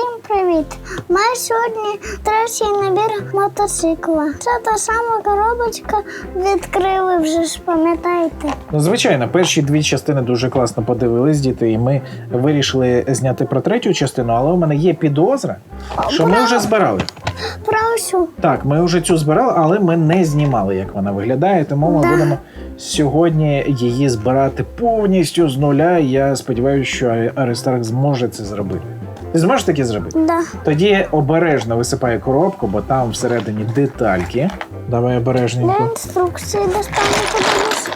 Всім привіт! Ми сьогодні третій набір мотоцикла. Це та сама коробочка відкрили вже ж, пам'ятаєте? Ну, звичайно, перші дві частини дуже класно подивились діти, і ми вирішили зняти про третю частину, але у мене є підозра, що ми вже збирали. Про всю. Так, ми вже цю збирали, але ми не знімали, як вона виглядає. Тому ми Да. будемо сьогодні її збирати повністю з нуля. І Я сподіваюся, що Аристарх зможе це зробити. Ти зможеш таке зробити? Да. Тоді обережно висипай коробку, бо там всередині детальки. Давай обережненько. інструкції достану подивись.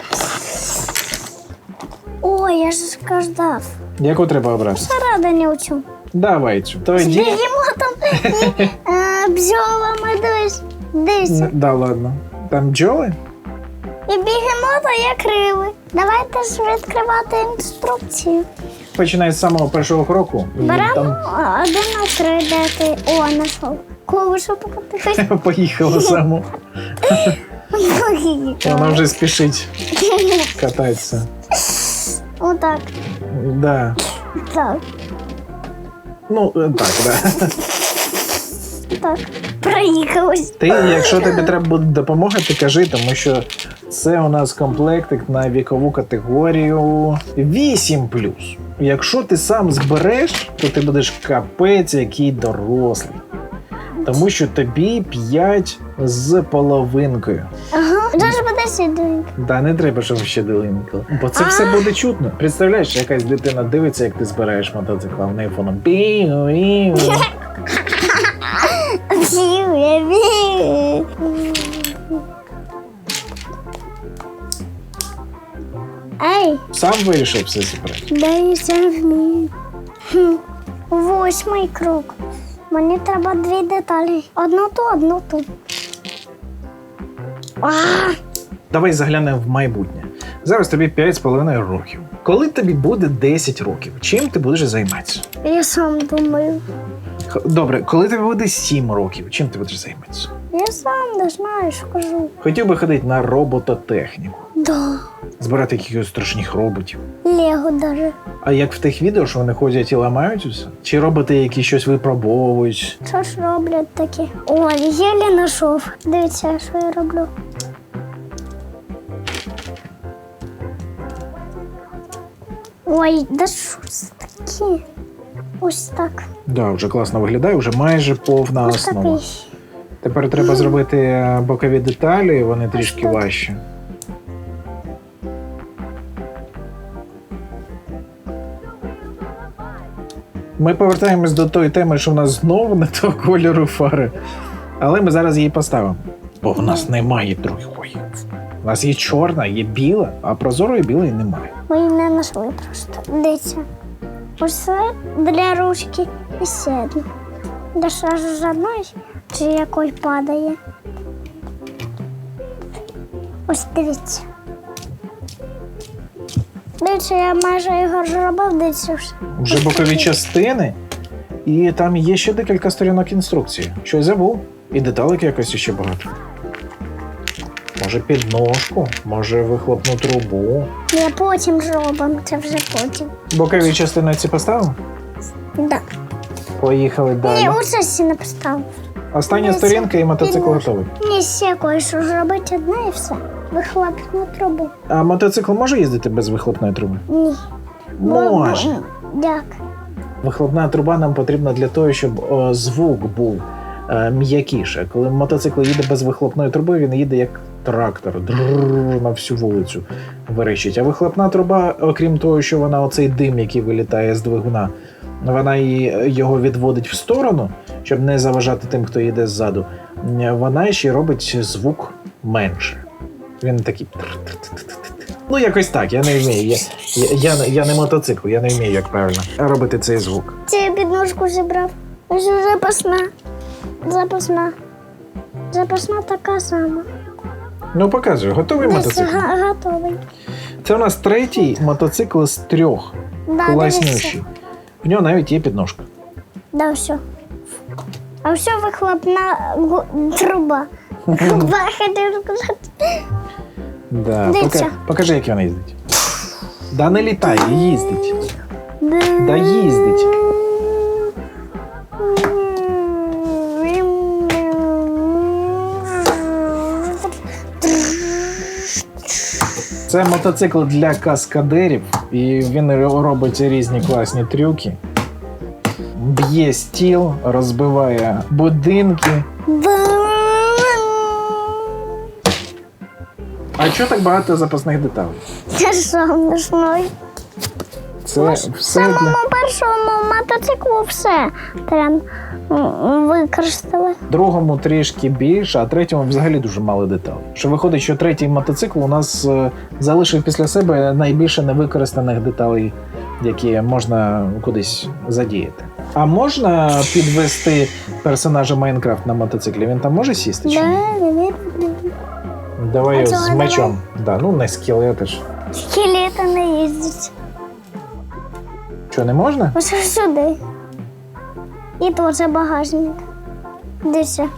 Ой, я ж сказав. Яку треба обрати? Всередині у. Давай цю. Тоді. бігемотом і е, бджолами. Дивись. Н- Да, ладно. Там бджоли? І бігемота є криви. Давайте ж відкривати інструкцію. Починай з самого першого кроку. І Беремо Там один на три, де ти. О, знайшов. Клавишу покотихось. поїхала само. Вона вже спішить кататися. Отак. Да. Так. Ну, е, так, да. Так. Проїхалось. Ти, якщо тобі треба буде допомога, ти кажи, тому що це у нас комплектик на вікову категорію 8 Якщо ти сам збереш, то ти будеш капець, який дорослий. Тому що тобі 5 з половинкою. Ага. Дуже буде сіденько. Да, не треба, щоб ще долинкало. Бо це все буде чутно. Представляєш, якась дитина дивиться, як ти збираєш мотоцикл, а в неї фоном Ей, Сам вирішив все зібрати. дай я вмію. Хм. Восьмий крок. Мені треба дві деталі. Одну ту, одну ту. А, Давай заглянемо в майбутнє. Зараз тобі 5,5 років. Коли тобі буде 10 років, чим ти будеш займатися? я сам думаю. Х- Добре, коли тобі буде 7 років, чим ти будеш займатися? Я сам не знаю, що кажу. Хотів би ходити на робототехніку, Да. збирати якихось страшних роботів. Лего даже. А як в тих відео, що вони ходять і ламають усе? Чи роботи, які щось випробовують? Що ж роблять такі? Ой, єлі знайшов. Дивіться, що я роблю. Ой, да що це таке? Ось так. Да, вже класно виглядає, вже майже повна Ось основа. такий. Тепер треба зробити е, бокові деталі, вони трішки так. важчі. Ми повертаємось до тої теми, що в нас знову не того кольору фари. Але ми зараз її поставимо. Бо в нас немає другої. У нас є чорна, є біла, а прозорої білої немає. Ми її не знайшли просто. Дивіться. Ось для ручки і сідно. Для шажу з одної чи якої падає. Ось дивіться. Дивіться, я майже його зробив, дивіться. Вже бокові частини, і там є ще декілька сторінок інструкції. Щось забув. І деталек якось ще багато. Може підножку, може вихлопну трубу. Я потім зробимо, це вже потім. Бокові частини ці поставив? Да. Поїхали Ні, далі. оце ще не поставив. Остання Ні, сторінка і мотоцикл підножку. готовий. Ні, ще кое-що зробити одне і все. Вихлопну трубу. А мотоцикл може їздити без вихлопної труби? Ні. Може. Дяк. Вихлопна труба нам потрібна для того, щоб о, звук був е, м'якіше. Коли мотоцикл їде без вихлопної труби, він їде як трактор на всю вулицю верещить. А вихлопна труба, окрім того, що вона оцей дим, який вилітає з двигуна, вона його відводить в сторону, щоб не заважати тим, хто їде ззаду. Вона ще робить звук менше. Він такий. Ну, якось так, я не вмію. Я, я, я, я не мотоцикл, я не вмію, як правильно робити цей звук. Це я підножку зібрав. Запасна. Запасна. Запасна така сама. Ну, показуй, готовий Десь мотоцикл. га- готовий. Це у нас третій мотоцикл з трьох. Да, Класнющий. В нього навіть є підножка. Да, все. А все вихлопна гу- труба. Труба, хотів сказати. Да, Дивіться. пока, покажи, як вона їздить. Да не літає, їздить. Да їздить. Це мотоцикл для каскадерів, і він робить різні класні трюки. Б'є стіл, розбиває будинки. А чого так багато запасних деталей? Це сонячний. Це все В самому для першому мотоциклу все прям м, використали. другому трішки більше, а третьому взагалі дуже мало деталей. Що виходить, що третій мотоцикл у нас е, залишив після себе найбільше невикористаних деталей, які можна кудись задіяти. А можна підвести персонажа Майнкрафт на мотоциклі? Він там може сісти? Чи ні? Да, да, да. Давай А з мечом. Да, ну не скелети ж. Скелети не їздять. Що, не можна? Ось сюди. І теж багажник. Дивіться.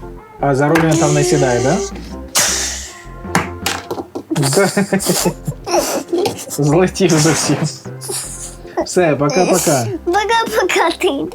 А за руль там не сідає, так? Да. Злетів зовсім. Все, пока-пока. Пока-пока ти.